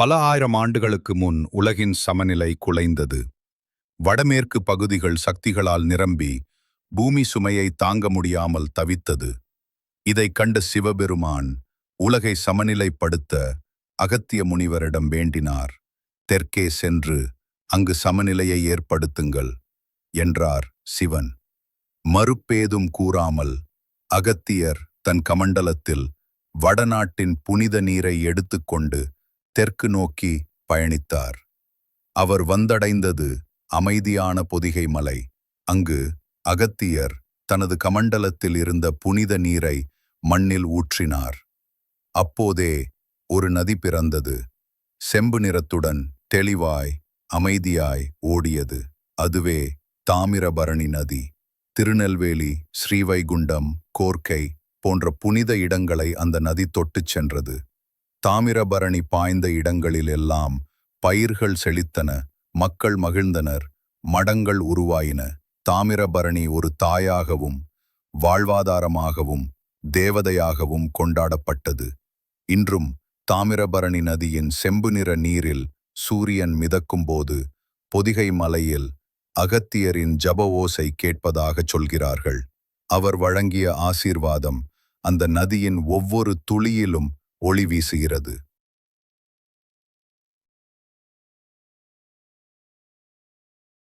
பல ஆயிரம் ஆண்டுகளுக்கு முன் உலகின் சமநிலை குலைந்தது. வடமேற்கு பகுதிகள் சக்திகளால் நிரம்பி பூமி சுமையை தாங்க முடியாமல் தவித்தது. இதைக் கண்ட சிவபெருமான் உலகை சமநிலைப்படுத்த அகத்திய முனிவரிடம் வேண்டினார். தெற்கே சென்று அங்கு சமநிலையை ஏற்படுத்துங்கள் என்றார் சிவன். மறுப்பேதும் கூறாமல் அகத்தியர் தன் கமண்டலத்தில் வடநாட்டின் புனித நீரை எடுத்துக்கொண்டு தெற்கு நோக்கி பயணித்தார். அவர் வந்தடைந்தது அமைதியான பொதிகை மலை. அங்கு அகத்தியர் தனது கமண்டலத்தில் இருந்த புனித நீரை மண்ணில் ஊற்றினார். அப்போதே ஒரு நதி பிறந்தது. செம்பு நிறத்துடன் தெளிவாய் அமைதியாய் ஓடியது. அதுவே தாமிரபரணி நதி. திருநெல்வேலி ஸ்ரீவைகுண்டம் கோர்க்கை போன்ற புனித இடங்களை அந்த நதி தொட்டுச் சென்றது. தாமிரபரணி பாய்ந்த இடங்களில் எல்லாம் பயிர்கள் செழித்தன மக்கள் மகிழ்ந்தனர் மடங்கள் உருவாயின. தாமிரபரணி ஒரு தாயாகவும் வாழ்வாதாரமாகவும் தேவதையாகவும் கொண்டாடப்பட்டது. இன்றும் தாமிரபரணி நதியின் செம்பு நிற நீரில் சூரியன் மிதக்கும்போது பொதிகை மலையில் அகத்தியரின் ஜப ஓசை கேட்பதாகச் சொல்கிறார்கள். அவர் வழங்கிய ஆசீர்வாதம் அந்த நதியின் ஒவ்வொரு துளியிலும் ஒளி வீசுகிறது.